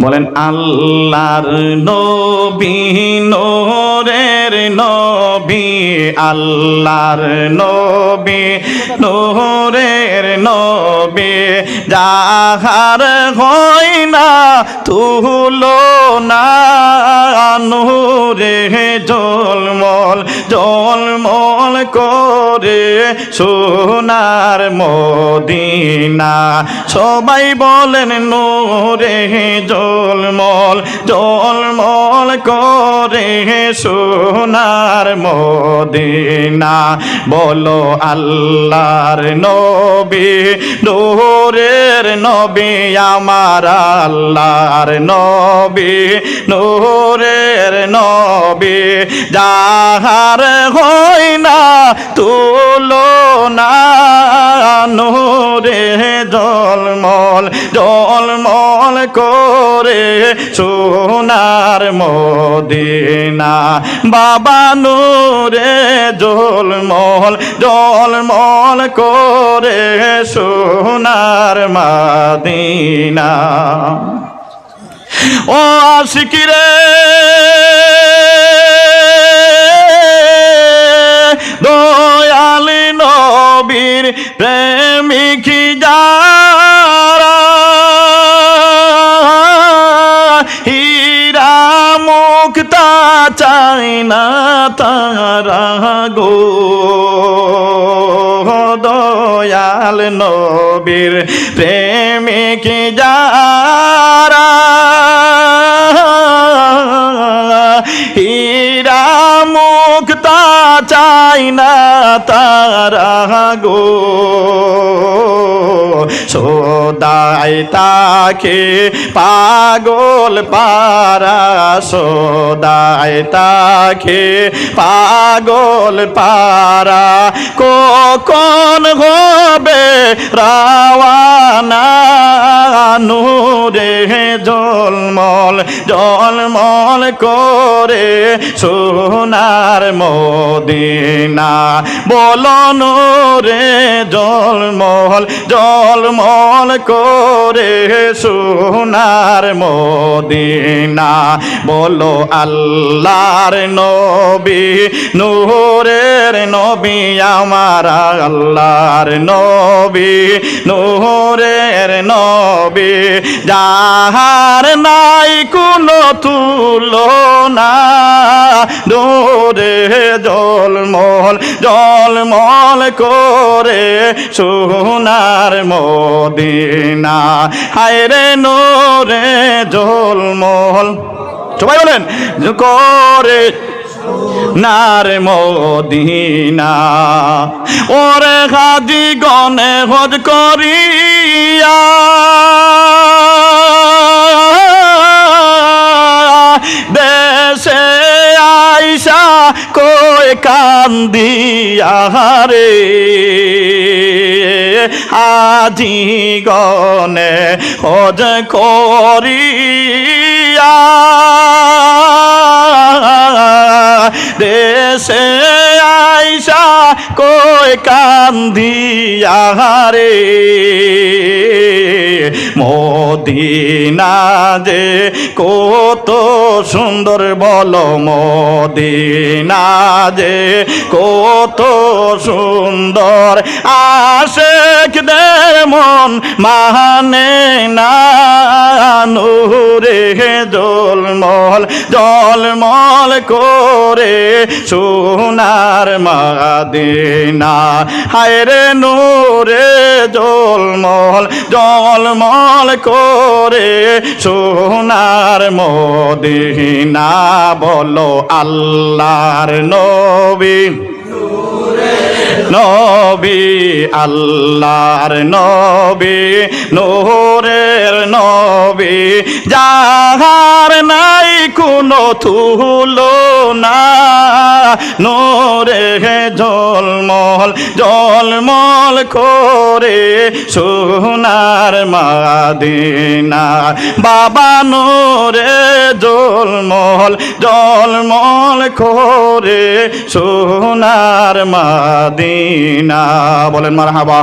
বলেন, আল্লাহর নবী, নোরের নবী, আল্লাহর নবী, নোরের নবী, যাহার হয় না তুলো না নূরে জলমল জলমল করে সোনার মদিনা। সবাই বলেন নূরে জলমল জলমল করে সোনার মদিনা। বলো আল্লাহর নবী, নূরের নবী, আমার আল্লাহর নবী, নূরের নবী। যাহার হয় না তুলো না নূরে জলমল জলমল করে সোনার মদিনা। বাবা নূরে জলমল জলমল করে সোনার মাদিনা। ও আশিকিরে প্রেমিক হীরা মুক্তা চাই না তারা গো। দয়াল নবীর প্রেমিক যারা চাই না তারা গো। সোদাই তাকে পাগল পারা, সোদাই তাকে পাগল পারা। কখন হবে রাওয়ানা নূরে জলমল জলমল করে সোনার মদিনা। বলো নূরে জলমল জলমল করে সোনার মদিনা। বলো আল্লাহর নবী, নূরের নবী, আমার আল্লাহর নবী, নূরের নবী। যাহার নাই কোনো তুলনা দূরে জলমল জলমল করে সোনার মদিনা। হায়রে নোরে জলমল। সবাই বলেন করে নার মদিনা। ওরে হাজি গনে হজ করিয়া আইসা কই কান্দিয়া রে আজি গনে হজ করিয়া দেশে আইসা কই কান্দিয়া রে মদিনা যে কত সুন্দর বল, মদিনা যে কত সুন্দর আশেকদের মন মানে না, নূরে জলমল জলমল করে সোনার মাদিনা। হায় রে নূরে জলমল জলমল করে সোনার মদিনা বলো আল্লাহর নবী। নবী আল্লাহর নবী নূরের নবী। যাহা কোনো তুলো না। নোরে জলমল জলমল করে সোনার মাদিনা। বাবা নোরে জলমল জলমল করে সোনার মাদিনা। বলেন, মারহাবা।